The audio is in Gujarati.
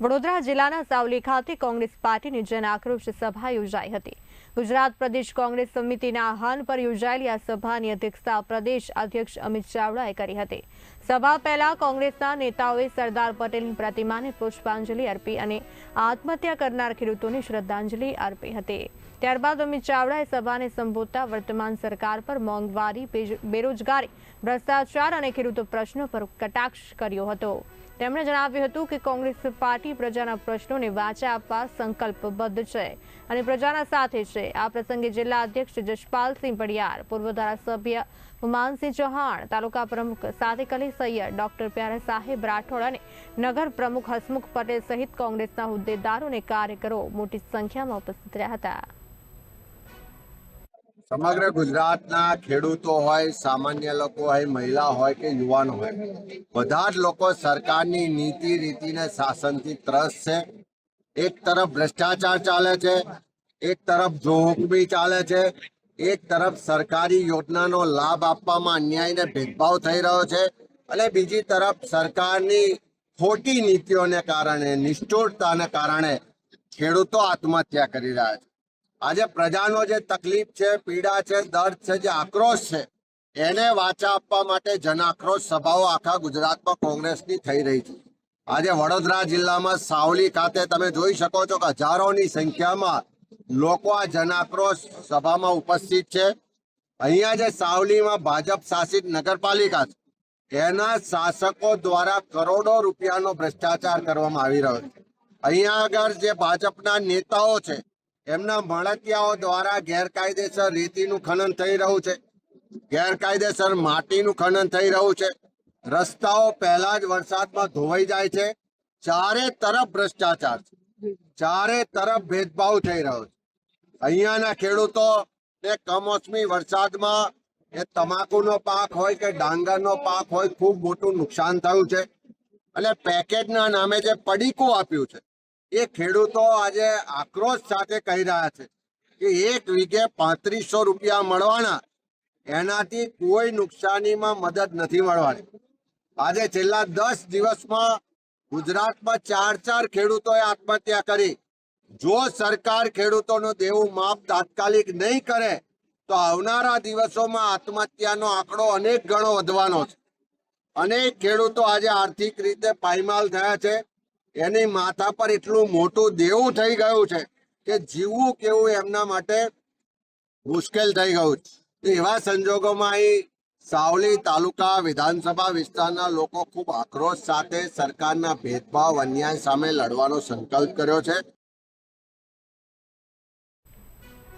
વડોદરા જિલ્લાના સાવલી ખાતે કોંગ્રેસ પાર્ટીની જન સભા યોજાઈ હતી. ગુજરાત પ્રદેશ કોંગ્રેસ સમિતિના આહ્વાન પર યોજાયેલી આ સભાની અધ્યક્ષતા પ્રદેશ અધ્યક્ષ અમિત ચાવડાએ કરી હતી. સભા પહેલા કોંગ્રેસના નેતાઓએ સરદાર પટેલની પ્રતિમાને પુષ્પાંજલિ અર્પી અને આત્મહત્યા કરનાર ખેડૂતોને શ્રદ્ધાંજલિ અર્પી હતી. ત્યારબાદ અમિત ચાવડાએ સભાને સંબોધતા વર્તમાન સરકાર પર મોંઘવારી બેરોજગારી, ભ્રષ્ટાચાર અને ખેડૂતો પ્રશ્નો પર કટાક્ષ કર્યો હતો. તેમણે જણાવ્યું હતું કે કોંગ્રેસ પાર્ટી પ્રજાના પ્રશ્નોને વાચા આપવા સંકલ્પબદ્ધ છે અને પ્રજાના સાથે છે. આ પ્રસંગે જિલ્લા અધ્યક્ષ જશપાલસિંહ પડિયાર, પૂર્વ ધારાસભ્ય હુમાનસિંહ ચૌહાણ, તાલુકા પ્રમુખ સાદિક સૈયદ, ડોક્ટર પ્યારા સાહેબ રાઠોડ અને નગર પ્રમુખ હસમુખ પટેલ સહિત કોંગ્રેસના હોદ્દેદારો અને કાર્યકરો મોટી સંખ્યામાં ઉપસ્થિત રહ્યા હતા. સમગ્ર ગુજરાતના ખેડૂતો હોય, સામાન્ય લોકો હોય, મહિલા હોય કે યુવાન હોય, બધા જ લોકો સરકારની નીતિ, રીતિને શાસનથી ત્રસ્ત છે. એક તરફ ભ્રષ્ટાચાર ચાલે છે, એક તરફ જોહુકમી ચાલે છે, એક તરફ સરકારી યોજનાનો લાભ આપવામાં અન્યાય ને ભેદભાવ થઈ રહ્યો છે અને બીજી તરફ સરકારની ખોટી નીતિઓને કારણે, નિષ્ઠુરતાને કારણે ખેડૂતો આત્મહત્યા કરી રહ્યા છે. આજે પ્રજાનો જે તકલીફ છે, પીડા છે, દર્દ છે, જે આક્રોશ છે, એને વાચા આપવા માટે જનાક્રોશ સભાઓ આખા ગુજરાતમાં કોંગ્રેસની થઈ રહી છે. આજે વડોદરા જિલ્લામાં સાવલી ખાતે તમે જોઈ શકો છો કે હજારોની સંખ્યામાં લોકો આ જનાક્રોશ સભામાં ઉપસ્થિત છે. અહીંયા જે સાવલીમાં ભાજપ શાસિત નગરપાલિકા છે, એના શાસકો દ્વારા કરોડો રૂપિયાનો ભ્રષ્ટાચાર કરવામાં આવી રહ્યો છે. અહીંયા આગળ જે ભાજપના નેતાઓ છે એમના મળતિયાઓ દ્વારા ગેરકાયદેસર રેતીનું ખનન થઈ રહ્યું છે. ગેરકાયદેસર માટીનું ખનન થઈ રહ્યું છે. રસ્તાઓ પહેલા જ વરસાદમાં ધોવાઈ જાય છે. ચારે તરફ ભ્રષ્ટાચાર છે. ચારે તરફ ભેદભાવ થઈ રહ્યો છે. અહીંયાના ખેડૂતો ને કમોસમી વરસાદમાં એ તમાકુનો પાક હોય કે ડાંગરનો પાક હોય ખૂબ મોટું નુકસાન થયું છે. અને પેકેજના નામે જે પડીકું આપ્યું છે. એ ખેડૂતો આજે આક્રોશ સાથે કહી રહ્યા છે કે એક વીઘે પાંત્રીસો રૂપિયા મળવાના, એનાથી કોઈ નુકસાનીમાં મદદ નથી મળવાની. આજે છેલ્લા દસ દિવસમાં ગુજરાતમાં ચાર ચાર ખેડૂતોએ આત્મહત્યા કરી. જો સરકાર ખેડૂતોનું દેવું માપ તાત્કાલિક નહીં કરે, તો આવનારા દિવસોમાં આત્મહત્યાનો આંકડો અનેક ગણો વધવાનો છે. અનેક ખેડૂતો આજે આર્થિક રીતે પાયમાલ થયા છે. એની માથા પર એટલું મોટું દેવું થઈ ગયું છે કે જીવવું કેવું એમના માટે મુશ્કેલ થઈ ગયું તો એવા સંજોગોમાં અહીં સાવલી તાલુકા વિધાનસભા વિસ્તારના લોકો ખૂબ આક્રોશ સાથે સરકારના ભેદભાવ, અન્યાય સામે લડવાનો સંકલ્પ કર્યો છે.